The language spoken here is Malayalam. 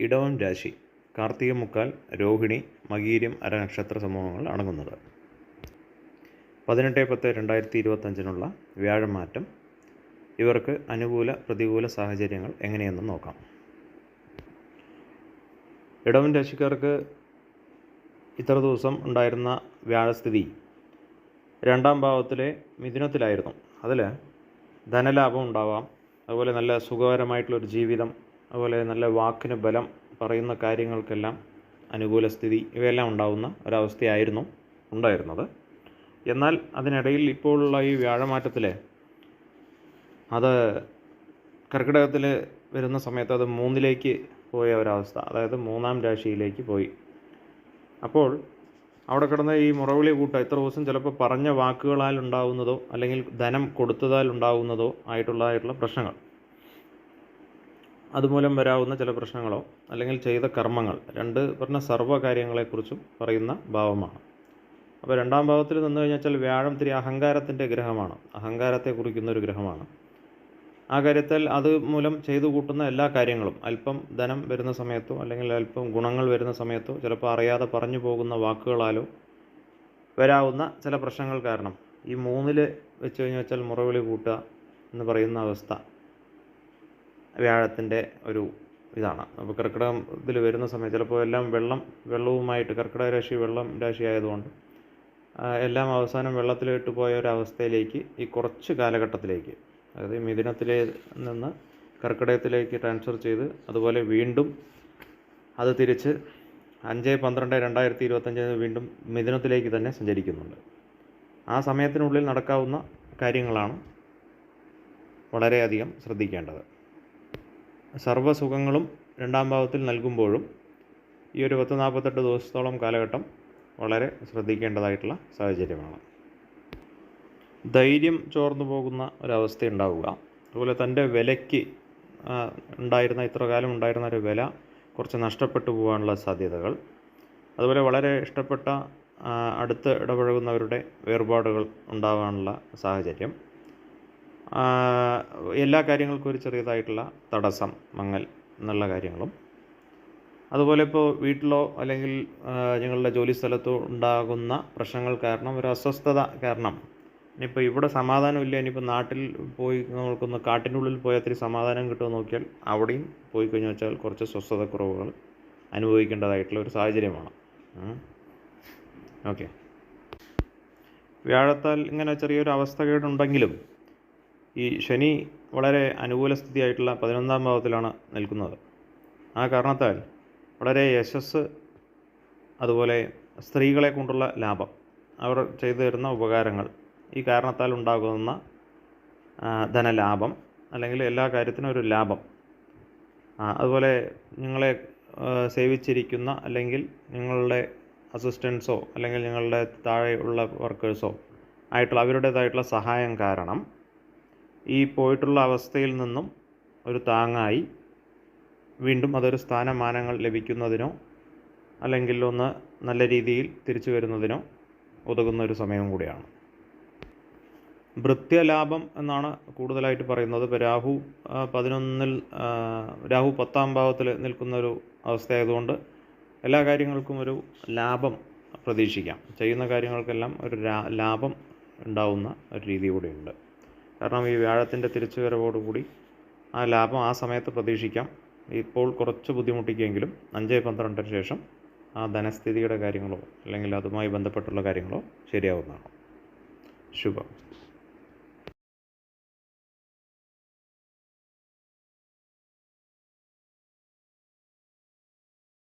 ഇടവം രാശി കാർത്തിക മുക്കാൽ രോഹിണി മകീര്യം അരനക്ഷത്ര സമൂഹങ്ങൾ അടങ്ങുന്നത്. പതിനെട്ട് പത്ത് രണ്ടായിരത്തി ഇരുപത്തഞ്ചിനുള്ള വ്യാഴമാറ്റം. ഇവർക്ക് അനുകൂല പ്രതികൂല സാഹചര്യങ്ങൾ എങ്ങനെയെന്ന് നോക്കാം. ഇടവം രാശിക്കാർക്ക് ഇത്ര ദിവസം ഉണ്ടായിരുന്ന വ്യാഴസ്ഥിതി രണ്ടാം ഭാവത്തിലെ മിഥുനത്തിലായിരുന്നു. അതിൽ ധനലാഭം ഉണ്ടാവാം. അതുപോലെ നല്ല സുഖകരമായിട്ടുള്ളൊരു ജീവിതം അതുപോലെ നല്ല വാക്കിന് ബലം പറയുന്ന കാര്യങ്ങൾക്കെല്ലാം അനുകൂല സ്ഥിതി ഇവയെല്ലാം ഉണ്ടാവുന്ന ഒരവസ്ഥയായിരുന്നു ഉണ്ടായിരുന്നത്. എന്നാൽ അതിനിടയിൽ ഇപ്പോഴുള്ള ഈ വ്യാഴമാറ്റത്തിൽ അത് കർക്കിടകത്തിൽ വരുന്ന സമയത്ത് അത് മൂന്നിലേക്ക് പോയ ഒരവസ്ഥ അതായത് മൂന്നാം രാശിയിലേക്ക് പോയി. അപ്പോൾ അവിടെ കിടന്ന ഈ മുറവിളി കൂട്ട ഇത്ര ദിവസം ചിലപ്പോൾ പറഞ്ഞ വാക്കുകളാൽ ഉണ്ടാവുന്നതോ അല്ലെങ്കിൽ ധനം കൊടുത്തതാൽ ഉണ്ടാവുന്നതോ ആയിട്ടുള്ളതായിട്ടുള്ള പ്രശ്നങ്ങൾ. അതുമൂലം വരാവുന്ന ചില പ്രശ്നങ്ങളോ അല്ലെങ്കിൽ ചെയ്ത കർമ്മങ്ങൾ രണ്ട് പറഞ്ഞ സർവ കാര്യങ്ങളെക്കുറിച്ചും പറയുന്ന ഭാവമാണ്. അപ്പോൾ രണ്ടാം ഭാവത്തിൽ നിന്ന് കഴിഞ്ഞാൽ വെച്ചാൽ വ്യാഴം തിരി അഹങ്കാരത്തിന്റെ ഗ്രഹമാണ്. അഹങ്കാരത്തെ കുറിക്കുന്ന ഒരു ഗ്രഹമാണ്. ആ കാര്യത്തിൽ അത് മൂലം ചെയ്തു കൂട്ടുന്ന എല്ലാ കാര്യങ്ങളും അല്പം ധനം വരുന്ന സമയത്തോ അല്ലെങ്കിൽ അല്പം ഗുണങ്ങൾ വരുന്ന സമയത്തോ ചിലപ്പോൾ അറിയാതെ പറഞ്ഞു പോകുന്ന വാക്കുകളാലോ വരാവുന്ന ചില പ്രശ്നങ്ങൾ കാരണം ഈ മൂന്നിൽ വെച്ച് കഴിഞ്ഞാൽ മുറവിളി കൂട്ടുക എന്ന് പറയുന്ന അവസ്ഥ. വ്യാഴത്തിന്റെ ഒരു ഇതാണ്. അപ്പോൾ കർക്കിടകം ഇതിൽ വരുന്ന സമയത്ത് ചിലപ്പോൾ എല്ലാം വെള്ളം വെള്ളവുമായിട്ട് കർക്കിടക രാശി വെള്ളം രാശി ആയതുകൊണ്ട് എല്ലാം അവസാനം വെള്ളത്തിലിട്ട് പോയ ഒരു അവസ്ഥയിലേക്ക് ഈ കുറച്ച് കാലഘട്ടത്തിലേക്ക് അതായത് മിഥുനത്തിലെ നിന്ന് കർക്കിടകത്തിലേക്ക് ട്രാൻസ്ഫർ ചെയ്ത് അതുപോലെ വീണ്ടും അത് തിരിച്ച് അഞ്ച് പന്ത്രണ്ട് രണ്ടായിരത്തി ഇരുപത്തഞ്ചിന് വീണ്ടും മിഥുനത്തിലേക്ക് തന്നെ സഞ്ചരിക്കുന്നുണ്ട്. ആ സമയത്തിനുള്ളിൽ നടക്കാവുന്ന കാര്യങ്ങളാണ് വളരെയധികം ശ്രദ്ധിക്കേണ്ടത്. സർവസുഖങ്ങളും രണ്ടാം ഭാവത്തിൽ നൽകുമ്പോഴും ഈ ഒരു പത്ത് നാൽപ്പത്തെട്ട് ദിവസത്തോളം കാലഘട്ടം വളരെ ശ്രദ്ധിക്കേണ്ടതായിട്ടുള്ള സാഹചര്യമാണ്. ധൈര്യം ചോർന്നു പോകുന്ന ഒരവസ്ഥ ഉണ്ടാവുക. അതുപോലെ തന്റെ വിലയ്ക്ക് ഉണ്ടായിരുന്ന ഇത്ര കാലം ഉണ്ടായിരുന്ന ഒരു വില കുറച്ച് നഷ്ടപ്പെട്ടു പോകാനുള്ള സാധ്യതകൾ. അതുപോലെ വളരെ ഇഷ്ടപ്പെട്ട അടുത്ത് ഇടപഴകുന്നവരുടെ വേർപാടുകൾ ഉണ്ടാകാനുള്ള സാഹചര്യം. എല്ലാ കാര്യങ്ങൾക്കും ഒരു ചെറിയതായിട്ടുള്ള തടസ്സം മങ്ങൽ എന്നുള്ള കാര്യങ്ങളും. അതുപോലെ ഇപ്പോൾ വീട്ടിലോ അല്ലെങ്കിൽ ഞങ്ങളുടെ ജോലി സ്ഥലത്തോ ഉണ്ടാകുന്ന പ്രശ്നങ്ങൾ കാരണം ഒരു അസ്വസ്ഥത കാരണം. ഇനിയിപ്പോൾ ഇവിടെ സമാധാനമില്ല ഇനിയിപ്പോൾ നാട്ടിൽ പോയി നമുക്കൊന്ന് കാട്ടിന്റെ ഉള്ളിൽ പോയാൽ ഒത്തിരി സമാധാനം കിട്ടുമോ നോക്കിയാൽ അവിടെയും പോയി കഴിഞ്ഞു വെച്ചാൽ കുറച്ച് സ്വസ്ഥത കുറവുകൾ അനുഭവിക്കേണ്ടതായിട്ടുള്ള ഒരു സാഹചര്യമാണ്. ഓക്കെ. വ്യാഴത്താൽ ഇങ്ങനെ ചെറിയൊരു അവസ്ഥകേടുണ്ടെങ്കിലും ഈ ശനി വളരെ അനുകൂല സ്ഥിതിയായിട്ടുള്ള പതിനൊന്നാം ഭാവത്തിലാണ് നിൽക്കുന്നത്. ആ കാരണത്താൽ വളരെ യശസ് അതുപോലെ സ്ത്രീകളെ കൊണ്ടുള്ള ലാഭം അവർ ചെയ്തു തരുന്ന ഉപകാരങ്ങൾ ഈ കാരണത്താൽ ഉണ്ടാകുന്ന ധനലാഭം അല്ലെങ്കിൽ എല്ലാ കാര്യത്തിനും ഒരു ലാഭം അതുപോലെ നിങ്ങളെ സേവിച്ചിരിക്കുന്ന അല്ലെങ്കിൽ നിങ്ങളുടെ അസിസ്റ്റൻസോ അല്ലെങ്കിൽ നിങ്ങളുടെ താഴെയുള്ള വർക്കേഴ്സോ ആയിട്ടുള്ള അവരുടേതായിട്ടുള്ള സഹായം കാരണം ഈ പോയിട്ടുള്ള അവസ്ഥയിൽ നിന്നും ഒരു താങ്ങായി വീണ്ടും അതൊരു സ്ഥാനമാനങ്ങൾ ലഭിക്കുന്നതിനോ അല്ലെങ്കിൽ ഒന്ന് നല്ല രീതിയിൽ തിരിച്ചു വരുന്നതിനോ ഉതകുന്ന ഒരു സമയം കൂടിയാണ്. ഭൃത്യലാഭം എന്നാണ് കൂടുതലായിട്ട് പറയുന്നത്. ഇപ്പോൾ രാഹു പതിനൊന്നിൽ രാഹു പത്താം ഭാവത്തിൽ നിൽക്കുന്ന ഒരു അവസ്ഥയായതുകൊണ്ട് എല്ലാ കാര്യങ്ങൾക്കും ഒരു ലാഭം പ്രതീക്ഷിക്കാം. ചെയ്യുന്ന കാര്യങ്ങൾക്കെല്ലാം ഒരു ലാഭം ഉണ്ടാവുന്ന ഒരു രീതി കൂടിയുണ്ട്. കാരണം ഈ വ്യാഴത്തിന്റെ തിരിച്ചുവരവോടുകൂടി ആ ലാഭം ആ സമയത്ത് പ്രതീക്ഷിക്കാം. ഇപ്പോൾ കുറച്ച് ബുദ്ധിമുട്ടിക്കുമെങ്കിലും അഞ്ച് പന്ത്രണ്ടിന് ശേഷം ആ ധനസ്ഥിതിയുടെ കാര്യങ്ങളോ അല്ലെങ്കിൽ അതുമായി ബന്ധപ്പെട്ടുള്ള കാര്യങ്ങളോ ശരിയാവുന്നതാണ്. ശുഭം.